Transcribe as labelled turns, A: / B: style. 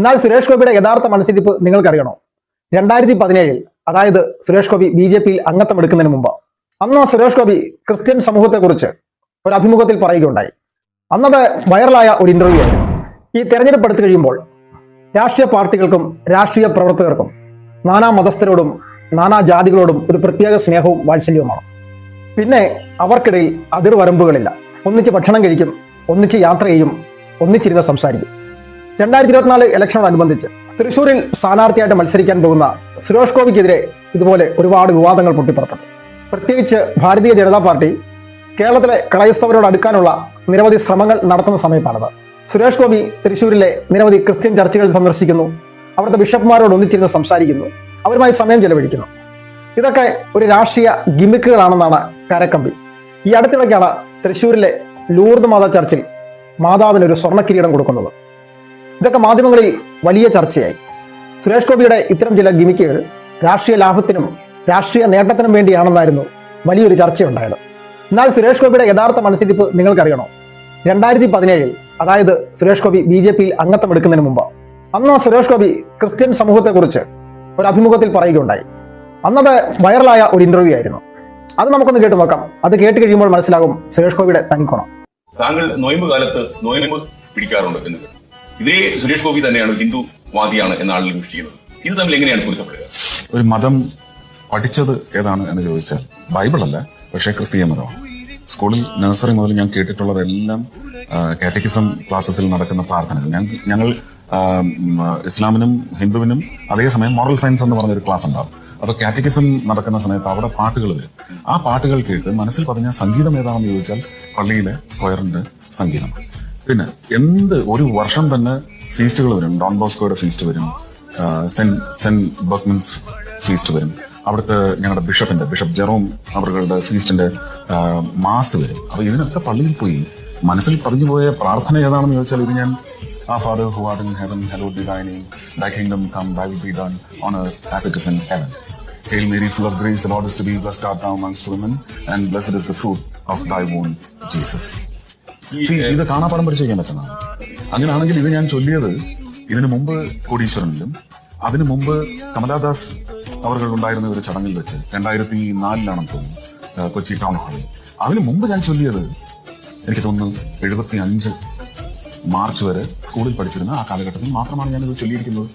A: എന്നാൽ സുരേഷ് ഗോപിയുടെ യഥാർത്ഥ മനസ്സിരിപ്പ് നിങ്ങൾക്കറിയണോ? രണ്ടായിരത്തി പതിനേഴിൽ അതായത് സുരേഷ് ഗോപി ബി ജെ പിയിൽ അംഗത്വം എടുക്കുന്നതിന് മുമ്പ് അന്ന് സുരേഷ് ഗോപി ക്രിസ്ത്യൻ സമൂഹത്തെക്കുറിച്ച് ഒരു അഭിമുഖത്തിൽ പറയുകയുണ്ടായി. അന്നത് വൈറലായ ഒരു ഇന്റർവ്യൂ ആയിരുന്നു. ഈ തെരഞ്ഞെടുപ്പ് എടുത്തു കഴിയുമ്പോൾ രാഷ്ട്രീയ പാർട്ടികൾക്കും രാഷ്ട്രീയ പ്രവർത്തകർക്കും നാനാ മതസ്ഥരോടും നാനാ ജാതികളോടും ഒരു പ്രത്യേക സ്നേഹവും വാത്സല്യവുമാണ്. പിന്നെ അവർക്കിടയിൽ അതിർവരമ്പുകളില്ല. ഒന്നിച്ച് ഭക്ഷണം കഴിക്കും ഒന്നിച്ച് യാത്ര ചെയ്യും ഒന്നിച്ചിരുന്ന് സംസാരിക്കും. രണ്ടായിരത്തി ഇരുപത്തിനാല് ഇലക്ഷനോടനുബന്ധിച്ച് തൃശൂരിൽ സ്ഥാനാർത്ഥിയായിട്ട് മത്സരിക്കാൻ പോകുന്ന സുരേഷ് ഗോപിക്കെതിരെ ഇതുപോലെ ഒരുപാട് വിവാദങ്ങൾ പൊട്ടിപ്പുറപ്പെട്ടു പ്രത്യേകിച്ച് ഭാരതീയ ജനതാ പാർട്ടി കേരളത്തിലെ ക്രൈസ്തവരോട് അടുക്കാനുള്ള നിരവധി ശ്രമങ്ങൾ നടത്തുന്ന സമയത്താണത്. സുരേഷ് ഗോപി തൃശ്ശൂരിലെ നിരവധി ക്രിസ്ത്യൻ ചർച്ചുകൾ സന്ദർശിക്കുന്നു. അവിടുത്തെ ബിഷപ്പ്മാരോട് ഒന്നിച്ചിരുന്ന് സംസാരിക്കുന്നു. അവരുമായി സമയം ചെലവഴിക്കുന്നു. ഇതൊക്കെ ഒരു രാഷ്ട്രീയ ഗിമിക്കുകളാണെന്നാണ് കരക്കമ്പി. ഈ അടുത്തിടയ്ക്കാണ് തൃശ്ശൂരിലെ ലൂർദ് മാതാ ചർച്ചിൽ മാതാവിന് ഒരു സ്വർണ കിരീടം കൊടുക്കുന്നത്. ഇതൊക്കെ മാധ്യമങ്ങളിൽ വലിയ ചർച്ചയായി. സുരേഷ് ഗോപിയുടെ ഇത്തരം ചില ഗിമിക്കുകൾ രാഷ്ട്രീയ ലാഭത്തിനും രാഷ്ട്രീയ നേട്ടത്തിനും വേണ്ടിയാണെന്നായിരുന്നു വലിയൊരു ചർച്ചയുണ്ടായത്. എന്നാൽ സുരേഷ് ഗോപിയുടെ യഥാർത്ഥ മനസ്സിരിപ്പ് നിങ്ങൾക്കറിയണോ? രണ്ടായിരത്തി പതിനേഴിൽ അതായത് സുരേഷ് ഗോപി ബി ജെ പിയിൽ അംഗത്വം എടുക്കുന്നതിന് മുമ്പ് അന്ന് സുരേഷ് ഗോപി ക്രിസ്ത്യൻ സമൂഹത്തെക്കുറിച്ച് ഒരു അഭിമുഖത്തിൽ പറയുകയുണ്ടായി. അന്നത് വൈറലായ ഒരു ഇന്റർവ്യൂ ആയിരുന്നു. അത് നമുക്കൊന്ന് കേട്ട് നോക്കാം. അത് കേട്ട് കഴിയുമ്പോൾ മനസ്സിലാകും സുരേഷ് ഗോപിയുടെ തനിക്കോണം.
B: താങ്കൾ നോയമ്പ് കാലത്ത് നോയമ്പ് പിടിക്കാറുണ്ട്. ഇതേ സുരേഷ് ഗോപി തന്നെയാണ് ഹിന്ദു വാദിയാണ് എന്ന ആളുകൾ വിമർശിക്കുന്നത്. ഇത് തമ്മിൽ എങ്ങനെയാണ് പൊരുത്തപ്പെടുക?
C: ഒരു മതം പഠിച്ചത് ഏതാണ് എന്ന് ചോദിച്ചാൽ ബൈബിൾ അല്ല പക്ഷേ ക്രിസ്തീയ മതമാണ്. സ്കൂളിൽ നഴ്സറി മുതൽ ഞാൻ കേട്ടിട്ടുള്ളതെല്ലാം കാറ്റക്കിസം ക്ലാസ്സസിൽ നടക്കുന്ന പ്രാർത്ഥനകൾ. ഞങ്ങൾ ഇസ്ലാമിനും ഹിന്ദുവിനും അതേസമയം മോറൽ സയൻസ് എന്ന് പറഞ്ഞൊരു ക്ലാസ് ഉണ്ടാകും അപ്പോൾ കാറ്റക്കിസം നടക്കുന്ന സമയത്ത് അവിടെ പാട്ടുകൾ വരും. ആ പാട്ടുകൾ കേട്ട് മനസ്സിൽ പതിഞ്ഞ സംഗീതം ഏതാണെന്ന് ചോദിച്ചാൽ പള്ളിയിലെ കൊയറിന്റെ സംഗീതം. പിന്നെ എന്ത് ഒരു വർഷം തന്നെ ഫീസ്റ്റുകൾ വരും. ഡോൺ ബോസ്കോയുടെ ഫീസ്റ്റ് വരും. സെന്റ് സെന്റ് ബർക്ക്മിൻസ് ഫീസ്റ്റ് വരും. അവിടുത്തെ ഞങ്ങളുടെ ബിഷപ്പിന്റെ ബിഷപ്പ് ജെറോം അവരുടെ ഫീസ്റ്റിന്റെ മാസ് വരും. അപ്പൊ ഇതിനൊക്കെ പള്ളിയിൽ പോയി മനസ്സിൽ പതിഞ്ഞു പോയ പ്രാർത്ഥന ഏതാണെന്ന് ചോദിച്ചാൽ ഇത് ഞാൻ ആ father who are in heaven hallowed ഡിവൈനിങ് thy thy kingdom come thy will be done on a as it is in heaven Hail Mary, full of grace, the Lord is to be blessed art thou amongst women, and blessed is the fruit of thy. ഇത് കാണാപ്പാടം പഠിച്ചു വയ്ക്കാൻ പറ്റുന്നതാണ്. അങ്ങനെയാണെങ്കിൽ ഇത് ഞാൻ ചൊല്ലിയത് ഇതിനു മുമ്പ് കോടീശ്വരനിലും അതിനു മുമ്പ് കമലാദാസ് അവർ ഉണ്ടായിരുന്ന ഒരു ചടങ്ങിൽ വെച്ച് രണ്ടായിരത്തി നാലിലാണെന്ന് തോന്നുന്നു കൊച്ചി ടൗൺ ഹാളിൽ. അതിനു മുമ്പ് ഞാൻ ചൊല്ലിയത് എനിക്ക് തോന്നുന്നു എഴുപത്തി അഞ്ച് മാർച്ച് വരെ സ്കൂളിൽ പഠിച്ചിരുന്ന ആ കാലഘട്ടത്തിൽ മാത്രമാണ് ഞാനിത് ചൊല്ലിയിരിക്കുന്നത്.